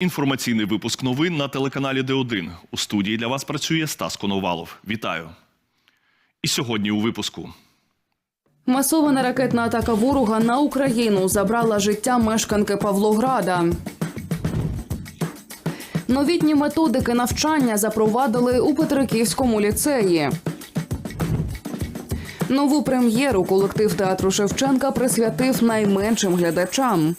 Інформаційний випуск новин на телеканалі Д1. У студії для вас працює Стас Коновалов. Вітаю. І сьогодні у випуску. Масована ракетна атака ворога на Україну забрала життя мешканки Павлограда. Новітні методики навчання запровадили у Петриківському ліцеї. Нову прем'єру колектив театру Шевченка присвятив найменшим глядачам.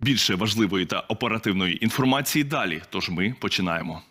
Більше важливої та оперативної інформації далі. Тож ми починаємо.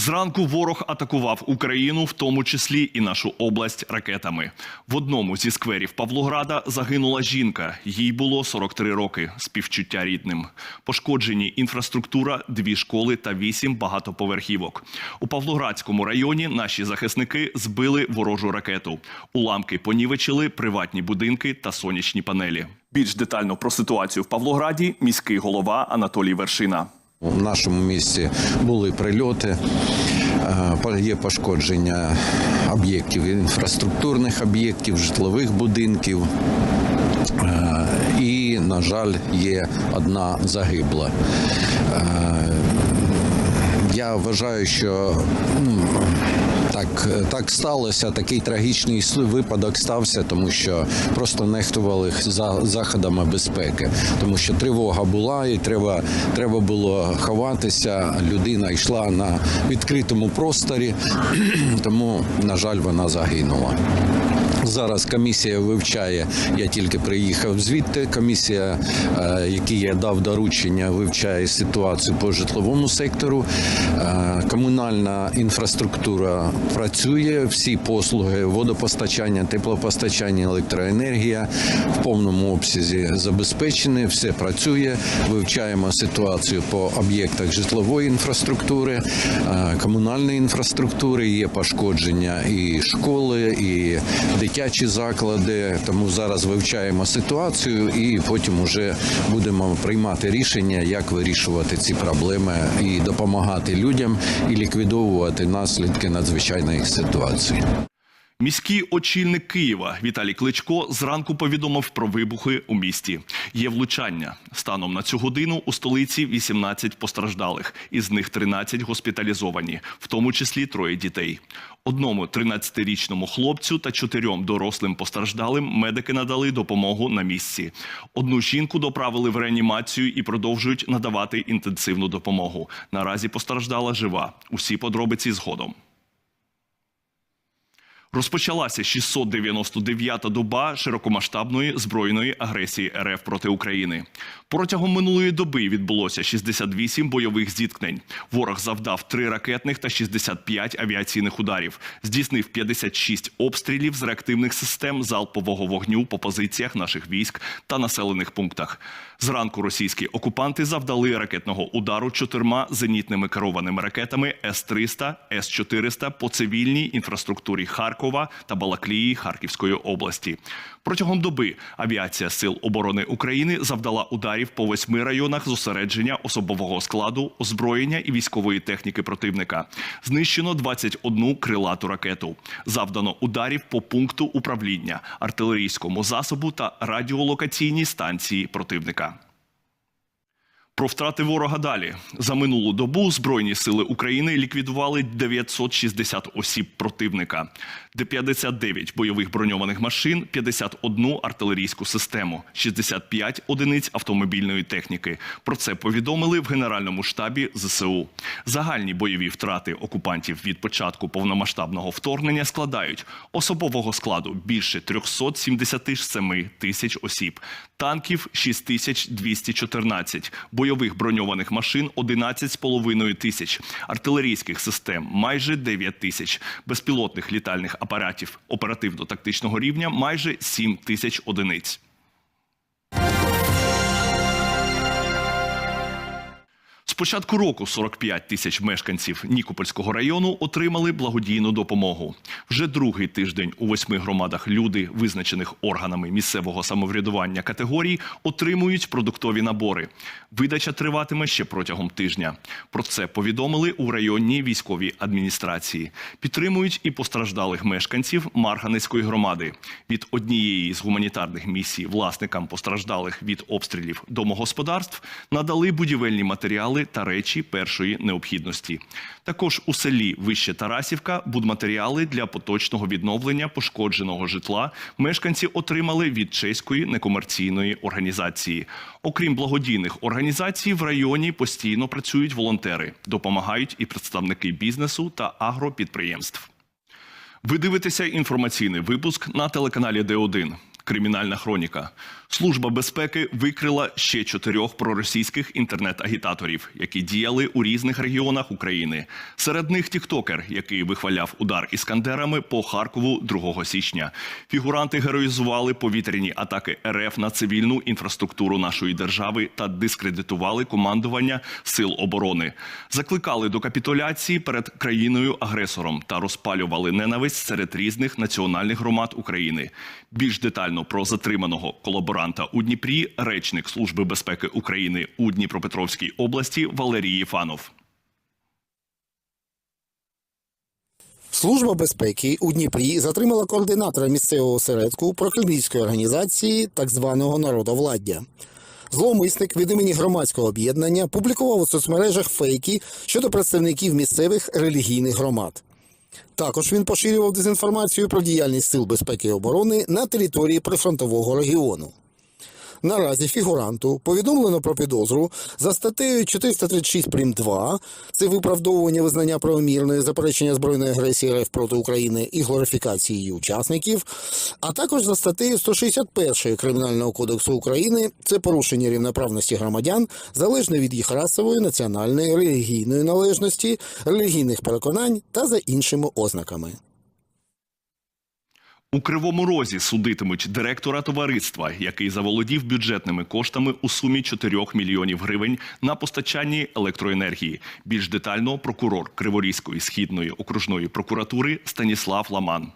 Зранку ворог атакував Україну, в тому числі і нашу область ракетами. В одному зі скверів Павлограда загинула жінка. Їй було 43 роки. Співчуття рідним. Пошкоджені інфраструктура, дві школи та вісім багатоповерхівок. У Павлоградському районі наші захисники збили ворожу ракету. Уламки понівечили приватні будинки та сонячні панелі. Більш детально про ситуацію в Павлограді міський голова Анатолій Вершина. У нашому місті були прильоти, е, є пошкодження об'єктів, інфраструктурних об'єктів, житлових будинків. Е, І, на жаль, є одна загибла. Е, Я вважаю, що ну, так, так сталося, такий трагічний випадок стався, тому що просто нехтували за заходами безпеки, тому що тривога була, і треба, треба було ховатися. Людина йшла на відкритому просторі, тому, на жаль, вона загинула. Зараз комісія вивчає. Я тільки приїхав звідти. Комісія, е, якій я дав доручення, вивчає ситуацію по житловому сектору. Е, Комунальна інфраструктура працює. Всі послуги водопостачання, теплопостачання, електроенергія в повному обсязі забезпечені. Все працює. Вивчаємо ситуацію по об'єктах житлової інфраструктури, е, комунальної інфраструктури. Є пошкодження і школи, і дитячі заклади. Тому зараз вивчаємо ситуацію і потім вже будемо приймати рішення, як вирішувати ці проблеми і допомагати людям і ліквідовувати наслідки надзвичайної ситуації. Міський очільник Києва Віталій Кличко зранку повідомив про вибухи у місті. Є влучання. Станом на цю годину у столиці 18 постраждалих, із них 13 госпіталізовані, в тому числі троє дітей. Одному 13-річному хлопцю та чотирьом дорослим постраждалим медики надали допомогу на місці. Одну жінку доправили в реанімацію і продовжують надавати інтенсивну допомогу. Наразі постраждала жива. Усі подробиці згодом. Розпочалася 699-та доба широкомасштабної збройної агресії РФ проти України. Протягом минулої доби відбулося 68 бойових зіткнень. Ворог завдав 3 ракетних та 65 авіаційних ударів, здійснив 56 обстрілів з реактивних систем залпового вогню по позиціях наших військ та населених пунктах. Зранку російські окупанти завдали ракетного удару чотирма зенітними керованими ракетами С-300, С-400 по цивільній інфраструктурі Харкова та Балаклії Харківської області. Протягом доби авіація Сил оборони України завдала ударів по восьми районах зосередження особового складу, озброєння і військової техніки противника. Знищено 21 крилату ракету. Завдано ударів по пункту управління, артилерійському засобу та радіолокаційній станції противника. Про втрати ворога далі за минулу добу Збройні сили України ліквідували 960 осіб противника, де 59 бойових броньованих машин, 51 артилерійську систему, 65 одиниць автомобільної техніки. Про це повідомили в Генеральному штабі ЗСУ. Загальні бойові втрати окупантів від початку повномасштабного вторгнення складають особового складу більше 377 тисяч осіб, танків 6214, бойових броньованих машин 11,5 тисяч, артилерійських систем майже 9 тисяч, безпілотних літальних апаратів оперативно-тактичного рівня майже 7 тисяч одиниць. Початку року 45 тисяч мешканців Нікопольського району отримали благодійну допомогу. Вже другий тиждень у восьми громадах люди, визначених органами місцевого самоврядування категорій, отримують продуктові набори. Видача триватиме ще протягом тижня. Про це повідомили у районній військовій адміністрації. Підтримують і постраждалих мешканців Марганецької громади. Від однієї з гуманітарних місій власникам постраждалих від обстрілів домогосподарств надали будівельні матеріали та речі першої необхідності. Також у селі Вище Тарасівка будматеріали для поточного відновлення пошкодженого житла мешканці отримали від чеської некомерційної організації. Окрім благодійних організацій, в районі постійно працюють волонтери, допомагають і представники бізнесу та агропідприємств. Ви дивитеся інформаційний випуск на телеканалі Д1. Кримінальна хроніка. Служба безпеки викрила ще чотирьох проросійських інтернет-агітаторів, які діяли у різних регіонах України. Серед них тіктокер, який вихваляв удар іскандерами по Харкову 2 січня. Фігуранти героїзували повітряні атаки РФ на цивільну інфраструктуру нашої держави та дискредитували командування сил оборони. Закликали до капітуляції перед країною-агресором та розпалювали ненависть серед різних національних громад України. Більш детально про затриманого колаборанта у Дніпрі речник Служби безпеки України у Дніпропетровській області Валерій Єфанов. Служба безпеки у Дніпрі затримала координатора місцевого осередку прокремлівської організації так званого народовладдя. Зловмисник від імені громадського об'єднання публікував у соцмережах фейки щодо представників місцевих релігійних громад. Також він поширював дезінформацію про діяльність сил безпеки і оборони на території прифронтового регіону. Наразі фігуранту повідомлено про підозру за статтею 436 прим. 2 – це виправдовування визнання правомірної заперечення збройної агресії РФ проти України і глорифікації її учасників, а також за статтею 161 Кримінального кодексу України це порушення рівноправності громадян залежно від їх расової, національної, релігійної належності, релігійних переконань та за іншими ознаками. У Кривому Розі судитимуть директора товариства, який заволодів бюджетними коштами у сумі 4 мільйонів гривень на постачанні електроенергії. Більш детально прокурор Криворізької східної окружної прокуратури Станіслав Ламан.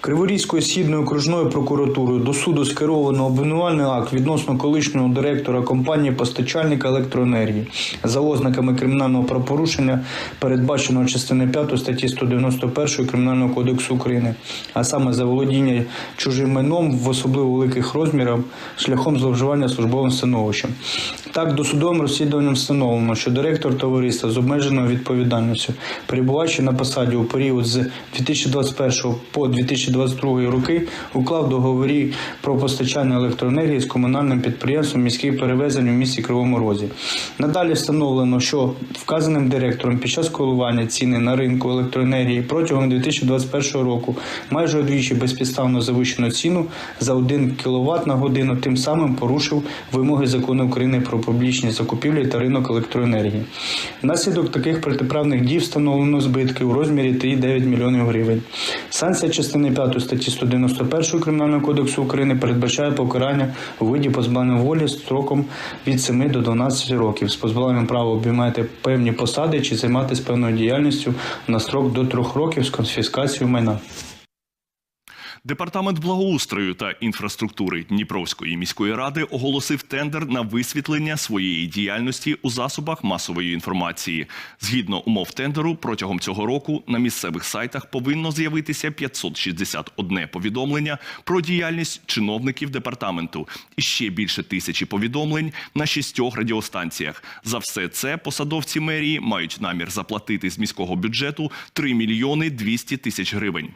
Криворізькою східною окружною прокуратурою до суду скеровано обвинувальний акт відносно колишнього директора компанії постачальника електроенергії за ознаками кримінального правопорушення, передбаченого частиною 5 статті 191 Кримінального кодексу України, а саме за володіння чужим майном в особливо великих розмірах шляхом зловживання службовим становищем. Так, досудовим розслідуванням встановлено, що директор товариства з обмеженою відповідальністю, перебуваючи на посаді у період з 2021 по 2022 роки, уклав договорі про постачання електроенергії з комунальним підприємством міських перевезень у місті Кривому Розі. Надалі встановлено, що вказаним директором під час коливання ціни на ринку електроенергії протягом 2021 року майже удвічі безпідставно завищено ціну за 1 кВт на годину, тим самим порушив вимоги закону України про публічні закупівлі та ринок електроенергії. Внаслідок таких протиправних дій встановлено збитки у розмірі 3,9 мільйонів гривень. Санкція частини 5 статті 191 Кримінального кодексу України передбачає покарання у виді позбавлення волі строком від 7 до 12 років з позбавленням права обіймати певні посади чи займатися певною діяльністю на строк до 3 років з конфіскацією майна. Департамент благоустрою та інфраструктури Дніпровської міської ради оголосив тендер на висвітлення своєї діяльності у засобах масової інформації. Згідно умов тендеру, протягом цього року на місцевих сайтах повинно з'явитися 561 повідомлення про діяльність чиновників департаменту і ще більше тисячі повідомлень на шістьох радіостанціях. За все це посадовці мерії мають намір заплатити з міського бюджету 3 мільйони 200 тисяч гривень.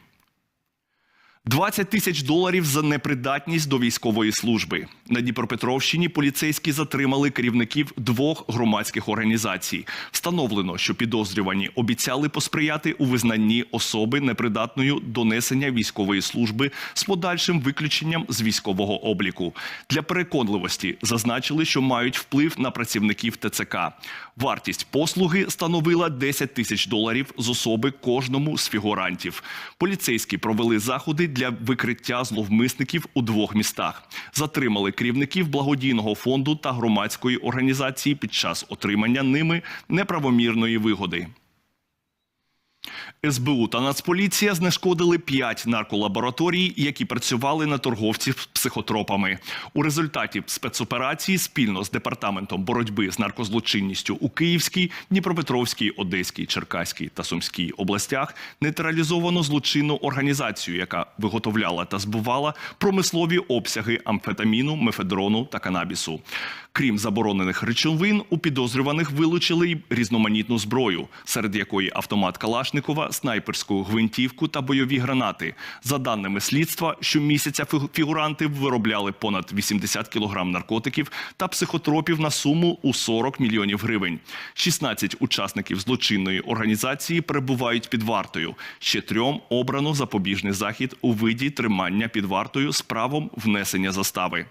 20 тисяч доларів за непридатність до військової служби. На Дніпропетровщині поліцейські затримали керівників двох громадських організацій. Встановлено, що підозрювані обіцяли посприяти у визнанні особи непридатною до несення військової служби з подальшим виключенням з військового обліку. Для переконливості зазначили, що мають вплив на працівників ТЦК. Вартість послуги становила 10 тисяч доларів з особи кожному з фігурантів. Поліцейські провели заходи для викриття зловмисників у двох містах. Затримали керівників благодійного фонду та громадської організації під час отримання ними неправомірної вигоди. СБУ та Нацполіція знешкодили п'ять нарколабораторій, які працювали на торговців психотропами. У результаті спецоперації спільно з департаментом боротьби з наркозлочинністю у Київській, Дніпропетровській, Одеській, Черкаській та Сумській областях нейтралізовано злочинну організацію, яка виготовляла та збувала промислові обсяги амфетаміну, мефедрону та канабісу. Крім заборонених речовин, у підозрюваних вилучили й різноманітну зброю, серед якої автомат Калашникова, снайперську гвинтівку та бойові гранати. За даними слідства, щомісяця фігу- фігуранти виробляли понад 80 кілограм наркотиків та психотропів на суму у 40 мільйонів гривень. 16 учасників злочинної організації перебувають під вартою. Ще трьом обрано запобіжний захід у виді тримання під вартою з правом внесення застави.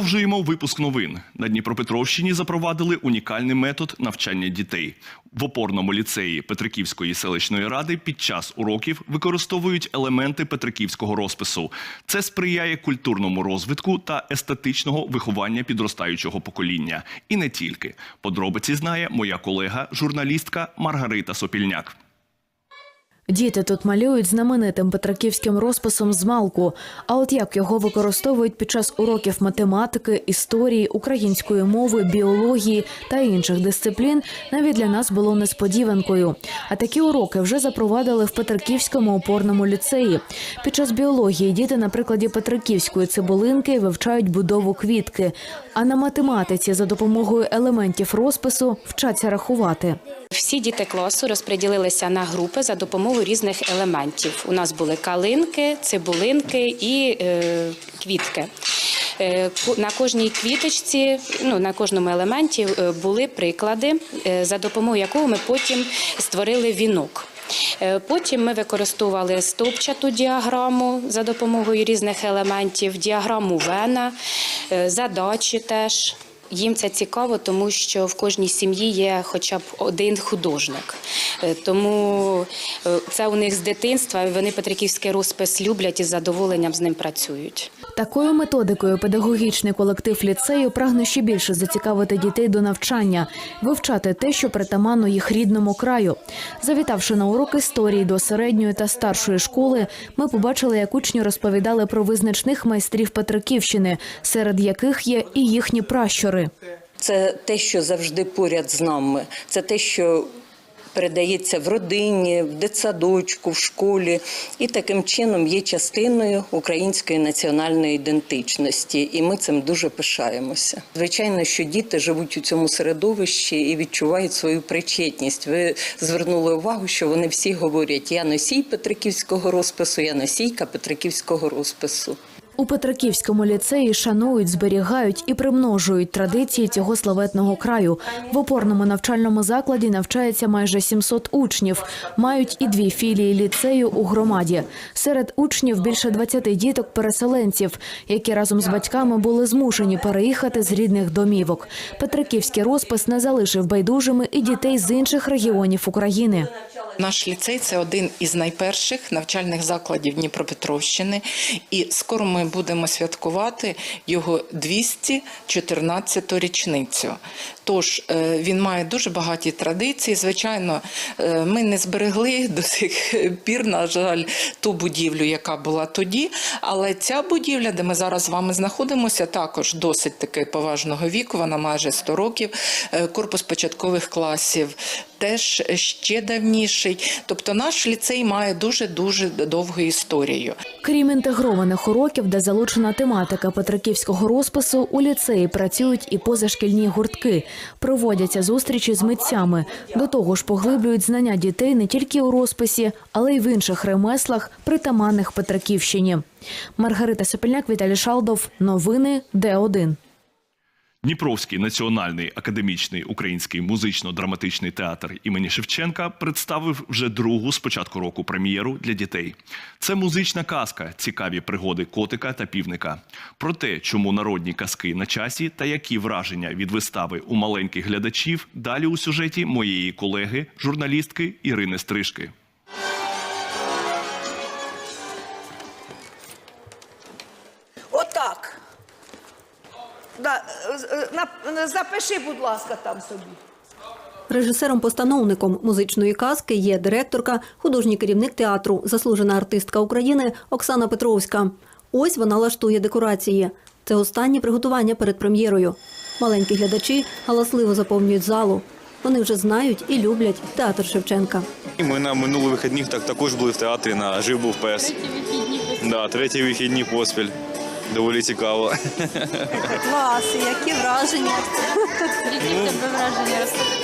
Продовжуємо випуск новин. На Дніпропетровщині запровадили унікальний метод навчання дітей. В опорному ліцеї Петриківської селищної ради під час уроків використовують елементи петриківського розпису. Це сприяє культурному розвитку та естетичного виховання підростаючого покоління. І не тільки. Подробиці знає моя колега, журналістка Маргарита Сопільняк. Діти тут малюють знаменитим петраківським розписом з малку. А от як його використовують під час уроків математики, історії, української мови, біології та інших дисциплін, навіть для нас було несподіванкою. А такі уроки вже запровадили в Петриківському опорному ліцеї. Під час біології діти на прикладі Петриківської цибулинки вивчають будову квітки. А на математиці за допомогою елементів розпису вчаться рахувати. Всі діти класу розподілилися на групи за допомогою різних елементів. У нас були калинки, цибулинки і е, квітки. Е, На кожній квіточці, ну на кожному елементі е, були приклади, е, за допомогою якого ми потім створили вінок. Потім ми використовували стовпчату діаграму за допомогою різних елементів, діаграму вена, задачі теж. Їм це цікаво, тому що в кожній сім'ї є хоча б один художник. Е, Тому е, це у них з дитинства. Вони Петриківський розпис люблять і з задоволенням з ним працюють. Такою методикою педагогічний колектив ліцею прагне ще більше зацікавити дітей до навчання, вивчати те, що притаманно їх рідному краю. Завітавши на урок історії до середньої та старшої школи, ми побачили, як учні розповідали про визначних майстрів Петриківщини, серед яких є і їхні пращури. Це те, що завжди поряд з нами. Це те, що передається в родині, в дитсадочку, в школі, і таким чином є частиною української національної ідентичності. І ми цим дуже пишаємося. Звичайно, що діти живуть у цьому середовищі і відчувають свою причетність. Ви звернули увагу, що вони всі говорять: я носій Петриківського розпису, я носійка Петриківського розпису. У Петриківському ліцеї шанують, зберігають і примножують традиції цього славетного краю. В опорному навчальному закладі навчається майже 700 учнів. Мають і дві філії ліцею у громаді. Серед учнів більше 20 діток-переселенців, які разом з батьками були змушені переїхати з рідних домівок. Петриківський розпис не залишив байдужими і дітей з інших регіонів України. Наш ліцей це один із найперших навчальних закладів Дніпропетровщини, і скоро ми будемо святкувати його 214-ту річницю. Тож е, він має дуже багаті традиції. Звичайно, е, ми не зберегли до сих пір, на жаль, ту будівлю, яка була тоді. Але ця будівля, де ми зараз з вами знаходимося, також досить таки поважного віку. Вона майже 100 років. Е, Корпус початкових класів теж ще давніший. Тобто наш ліцей має дуже дуже довгу історію. Крім інтегрованих уроків, де залучена тематика петриківського розпису, у ліцеї працюють і позашкільні гуртки, проводяться зустрічі з митцями. До того ж, поглиблюють знання дітей не тільки у розписі, але й в інших ремеслах, притаманних Петриківщині. Маргарита Сопільняк, Віталій Шалдов. Новини Д1. Дніпровський національний академічний український музично-драматичний театр імені Шевченка представив вже другу з початку року прем'єру для дітей. Це музична казка, цікаві пригоди котика та півника. Про те, чому народні казки на часі та які враження від вистави у маленьких глядачів, далі у сюжеті моєї колеги, журналістки Ірини Стрижки. Запиши, будь ласка, там собі. Режисером-постановником музичної казки є директорка, художній керівник театру, заслужена артистка України Оксана Петровська. Ось вона лаштує декорації. Це останні приготування перед прем'єрою. Маленькі глядачі галасливо заповнюють залу. Вони вже знають і люблять театр Шевченка. Ми на минулих вихідних так також були в театрі на жив був пес. Да, треті вихідні поспіль. Доволі цікаво. Клас, які враження!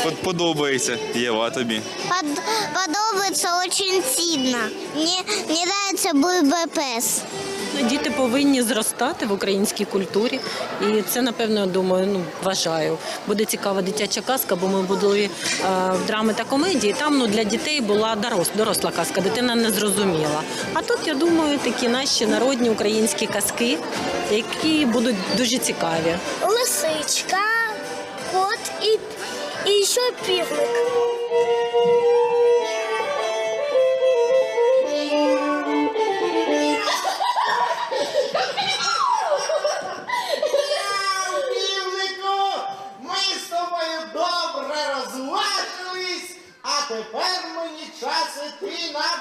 Под- Подобається. Єва, тобі. Под- подобається очень сильно. Мені, мені нравится ББПС. Діти повинні зростати в українській культурі, і це напевно думаю. Ну вважаю, буде цікава дитяча казка, бо ми були е, драми та комедії. Там ну для дітей була дорос, доросла казка, дитина не зрозуміла. А тут я думаю, такі наші народні українські казки, які будуть дуже цікаві. Лисичка, кот і, і ще півник.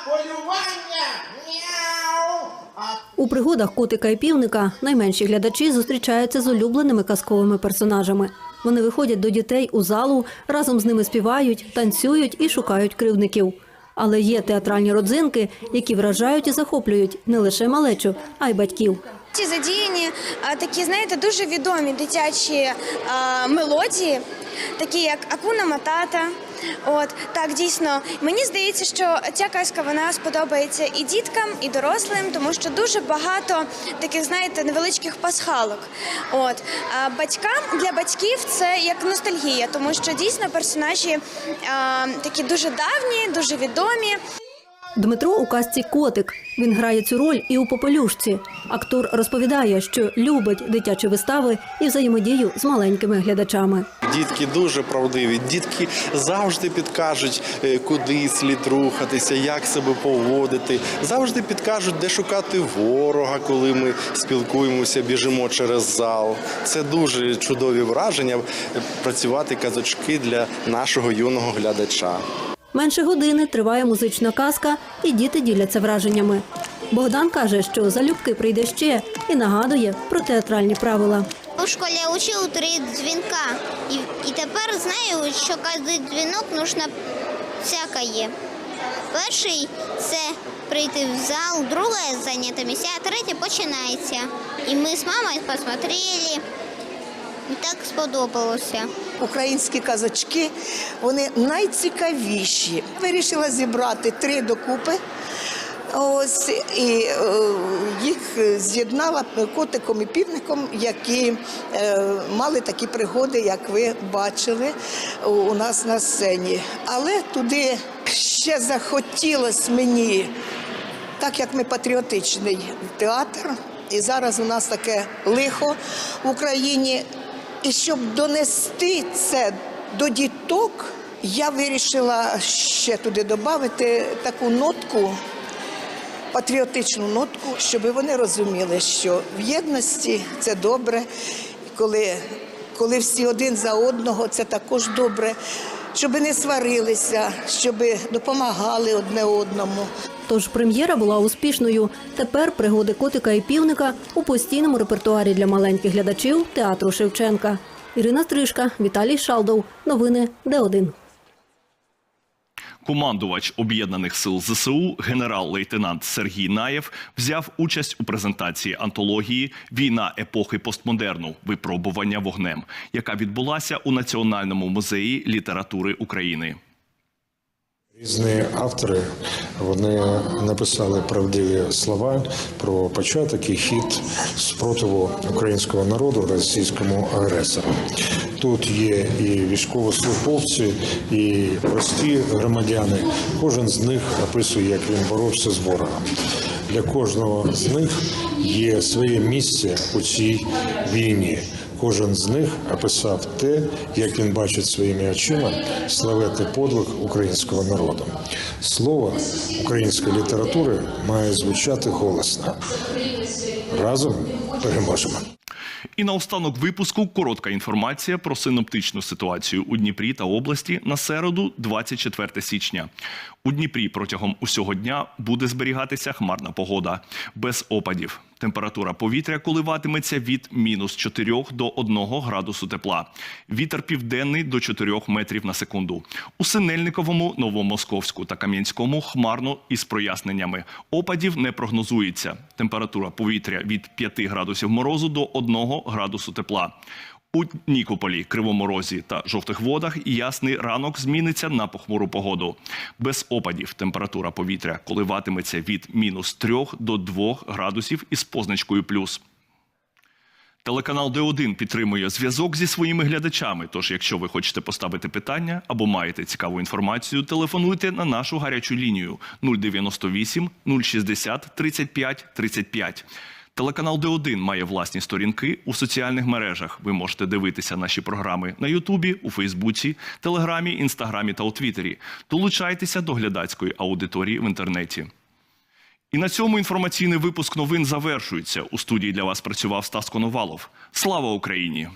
Полювання. Мяу! У пригодах котика і півника найменші глядачі зустрічаються з улюбленими казковими персонажами. Вони виходять до дітей у залу, разом з ними співають, танцюють і шукають кривдників. Але є театральні родзинки, які вражають і захоплюють не лише малечу, а й батьків. Ці задіяні такі, знаєте, дуже відомі дитячі мелодії, такі як Акуна Матата. От так дійсно мені здається, що ця казка вона сподобається і діткам, і дорослим, тому що дуже багато таких, знаєте, невеличких пасхалок. От а батькам для батьків це як ностальгія, тому що дійсно персонажі а, такі дуже давні, дуже відомі. Дмитро у казці котик. Він грає цю роль і у попелюшці. Актор розповідає, що любить дитячі вистави і взаємодію з маленькими глядачами. Дітки дуже правдиві. Дітки завжди підкажуть, е, куди слід рухатися, як себе поводити. Завжди підкажуть, де шукати ворога, коли ми спілкуємося, біжимо через зал. Це дуже чудові враження е, працювати казочки для нашого юного глядача. Менше години триває музична казка, і діти діляться враженнями. Богдан каже, що залюбки прийде ще і нагадує про театральні правила. У школі я учив три дзвінка. І, і тепер знаю, що кожен дзвінок нужно всякає. Перший це прийти в зал, друге зайняти місця, а третє починається. І ми з мамою посмотрели. Так сподобалося. Українські казочки вони найцікавіші. Вирішила зібрати три докупи. Ось і е, їх з'єднала котиком і півником, які е, мали такі пригоди, як ви бачили у нас на сцені. Але туди ще захотілося мені, так як ми патріотичний театр, і зараз у нас таке лихо в Україні. І щоб донести це до діток, я вирішила ще туди додати таку нотку, патріотичну нотку, щоб вони розуміли, що в єдності це добре, коли коли всі один за одного, це також добре, щоб не сварилися, щоб допомагали одне одному. Тож прем'єра була успішною. Тепер пригоди котика і півника у постійному репертуарі для маленьких глядачів театру Шевченка. Ірина Стрижка, Віталій Шалдов. Новини Д1. Командувач об'єднаних сил ЗСУ, генерал-лейтенант Сергій Наєв, взяв участь у презентації антології Війна епохи постмодерну. Випробування вогнем, яка відбулася у Національному музеї літератури України. Різні автори вони написали правдиві слова про початок і хід спротиву українського народу російському агресору. Тут є і військовослужбовці, і прості громадяни. Кожен з них описує, як він боровся з ворогом. Для кожного з них є своє місце у цій війні. Кожен з них описав те, як він бачить своїми очима славетний подвиг українського народу. Слово української літератури має звучати голосно. Разом переможемо. І наостанок випуску коротка інформація про синоптичну ситуацію у Дніпрі та області на середу, 24 січня. У Дніпрі протягом усього дня буде зберігатися хмарна погода без опадів. Температура повітря коливатиметься від мінус 4 до 1 градусу тепла. Вітер південний до 4 метрів на секунду. У Синельниковому, Новомосковську та Кам'янському хмарно із проясненнями. Опадів не прогнозується. Температура повітря від 5 градусів морозу до 1 градусу тепла. У Нікополі, Кривому Розі та жовтих водах ясний ранок зміниться на похмуру погоду. Без опадів температура повітря коливатиметься від мінус 3 до 2 градусів із позначкою плюс. Телеканал Д1 підтримує зв'язок зі своїми глядачами. Тож, якщо ви хочете поставити питання або маєте цікаву інформацію, телефонуйте на нашу гарячу лінію 098 060 35 35. Телеканал Д1 має власні сторінки у соціальних мережах. Ви можете дивитися наші програми на Ютубі, у Фейсбуці, Телеграмі, Інстаграмі та у Твіттері. Долучайтеся до глядацької аудиторії в інтернеті. І на цьому інформаційний випуск новин завершується. У студії для вас працював Стас Коновалов. Слава Україні!